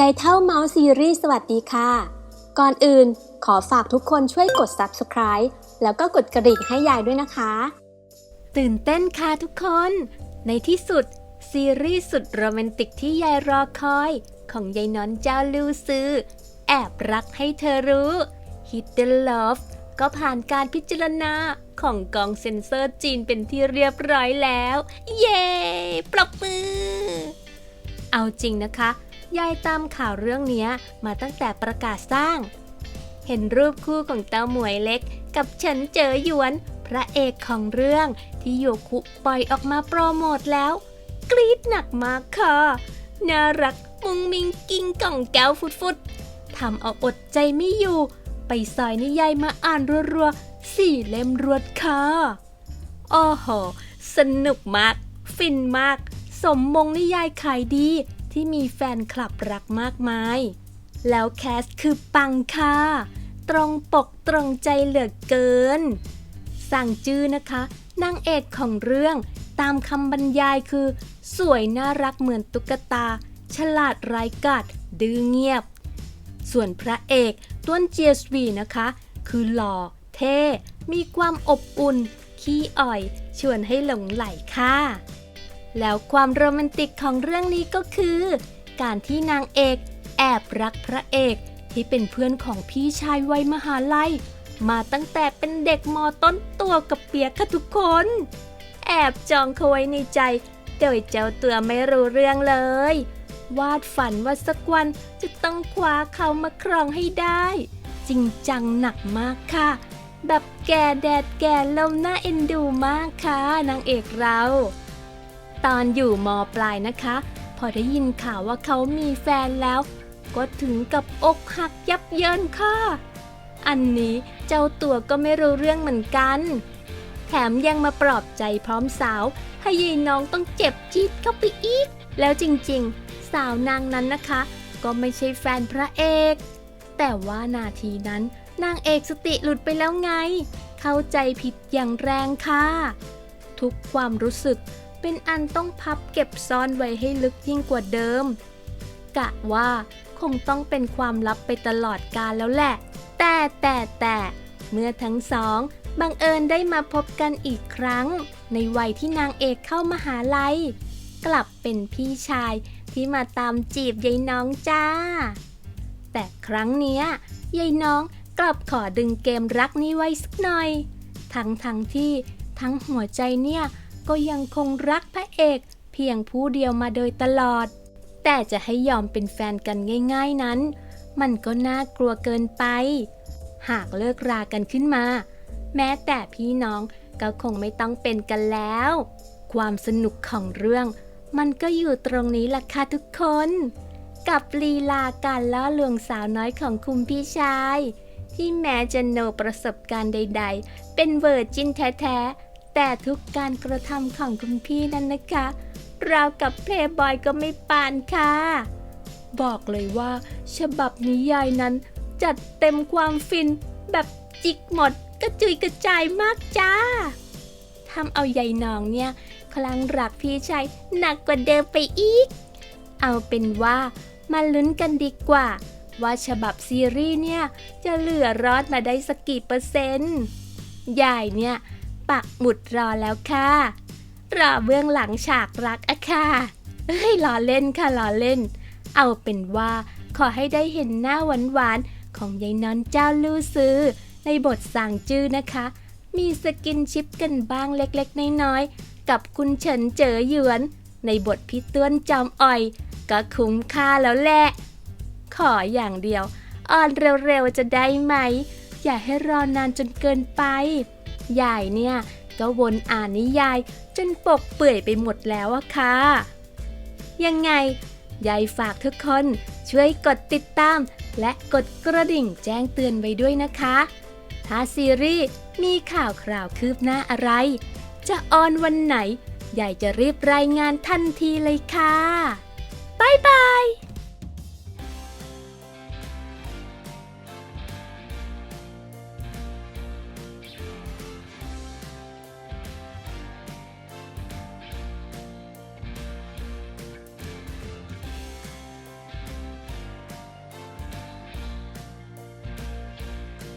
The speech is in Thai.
ยายเท่าเมาส์ซีรีส์สวัสดีค่ะ ก่อนอื่นขอฝากทุกคนช่วยกด subscribe แล้วก็กดกระดิ่งให้ยายด้วยนะคะ ตื่นเต้นค่ะทุกคน ในที่สุด ซีรีส์สุดโรแมนติกที่ยายรอคอย ของยายนอนเจ้าลูซือ แอบรักให้เธอรู้ Hidden Love ก็ผ่านการพิจารณาของกองเซ็นเซอร์จีนเป็นที่เรียบร้อยแล้ว เย้ ปรบมือ เอาจริงนะคะ ยายตามข่าวเรื่องนี้มาตั้งแต่ประกาศสร้าง เห็นรูปคู่ของเต้าหมวยเล็ก กับเฉินเจอหยวน พระเอกของเรื่องที่โยคุปล่อยออกมาโปรโมทแล้ว กรี๊ดหนักมากค่ะน่ารักมุงมิงกิ้งก่องแก้วฟุดฟุดๆทำเอาอดใจไม่อยู่ ไปซอยนิยายมาอ่านรัวๆสี่เล่มรวดค่ะโอ้โห สนุกมาก ฟินมาก สมมงนิยายขายดี ที่มีแฟนคลับรักมากมาย แล้วแคสคือปังค่ะ ตรงปกตรงใจเหลือเกิน สั่งจื้อนะคะนางเอกของเรื่องตามคำบรรยายคือ สวยน่ารักเหมือนตุ๊กตา ฉลาดไร้ายกาดดื้อเงียบ ส่วนพระเอกต้วนเจียสวีนะคะ คือหล่อ เท่ มีความอบอุ่น ขี้อ่อย ชวนให้หลงไหลค่ะ แล้วความโรแมนติกของเรื่องนี้ก็คือ การที่นางเอกแอบรักพระเอกที่เป็นเพื่อนของพี่ชายวัยมหาลัย มาตั้งแต่เป็นเด็กมอต้นตัวกับเปียกค่ะทุกคน แอบจองเขาไว้ในใจ โดยเจ้าตัวไม่รู้เรื่องเลย วาดฝันว่าสักวันจะต้องคว้าเขามาครองให้ได้ จริงจังหนักมากค่ะ แบบแก่แดดแก่ลมน่าเอ็นดูมากค่ะนางเอกเรา ตอนอยู่มปลายนะคะ พอได้ยินข่าวว่าเขามีแฟนแล้ว ก็ถึงกับอกหักยับเยินค่ะ อันนี้เจ้าตัวก็ไม่รู้เรื่องเหมือนกัน แถมยังมาปลอบใจพร้อมสาว ให้ยายน้องต้องเจ็บจี๊ดเข้าไปอีก แล้วจริงๆ สาวนางนั้นนะคะ ก็ไม่ใช่แฟนพระเอก แต่ว่านาทีนั้นนางเอกสติหลุดไปแล้วไง เข้าใจผิดอย่างแรงค่ะ ทุกความรู้สึก เป็นอันต้องพับเก็บซ่อนไว้ให้ลึกยิ่งกว่าเดิม กะว่าคงต้องเป็นความลับไปตลอดกาลแล้วแหละ แต่แต่แต่เมื่อทั้งสองบังเอิญได้มาพบกันอีกครั้ง ในวัยที่นางเอกเข้ามาหาลัย กลับเป็นพี่ชายที่มาตามจีบยายน้องจ้า แต่ครั้งเนี้ยยายน้องกลับขอดึงเกมรักนี้ไว้สักหน่อย ทั้งทั้งที่ทั้งหัวใจเนี่ย ก็ยังคงรักพระเอกเพียงผู้เดียวมาโดยตลอด แต่จะให้ยอมเป็นแฟนกันง่าย ๆนั้น มันก็น่ากลัวเกินไป หากเลิกรากันขึ้นมา แม้แต่พี่น้องก็คงไม่ต้องเป็นกันแล้ว ความสนุกของเรื่อง มันก็อยู่ตรงนี้ล่ะค่ะทุกคน กับลีลาการล่อลวงสาวน้อยของคุณพี่ชาย ที่แม้จะโนประสบการณ์ใด ๆ เป็นเวอร์จินแท้ๆ แต่ทุกการกระทำของคุณพี่นั้นนะคะราวกับเพลย์บอยก็ไม่ปานค่ะ บอกเลยว่า ฉบับนิยายนั้น จัดเต็มความฟิน แบบจิกหมดกระจุยกระจายมากจ้าทำเอาใยายน้องเนี่ย คลั่งรักพี่ชายหนักกว่าเดิมไปอีก เอาเป็นว่ามาลุ้นกันดีกว่า ว่าฉบับซีรีส์เนี่ย จะเหลือรอดมาได้สักกี่เปอร์เซ็นต์ยายเนี่ย ปักหมุดรอแล้วค่ะ รอเบื้องหลังฉากรักอะค่ะเอ้ยล้อเล่นค่ะล้อเล่น เอาเป็นว่าขอให้ได้เห็นหน้าหวานๆของยายนอนเจ้าลู่ซื้อ ในบทสั่งจื้อนะคะ มีสกินชิปกันบ้างเล็กๆ น้อยๆ กับคุณเฉินเจ๋อหยวน ในบทพี่ต้วนจอมอ่อย ก็คุ้มค่าแล้วแหละ ขออย่างเดียวอ่อนเร็วๆ จะได้ไหม อย่าให้รอนานจนเกินไป ยายเนี่ย ก็วนอ่านนิยาย จนปกเปื่อยไปหมดแล้วอะค่ะ ยังไง ยายฝากทุกคนช่วยกดติดตาม และกดกระดิ่งแจ้งเตือนไว้ด้วยนะคะ ถ้าซีรีส์มีข่าวคราวคืบหน้าอะไร จะออนวันไหน ยายจะรีบรายงานทันทีเลยค่ะ บ๊ายบาย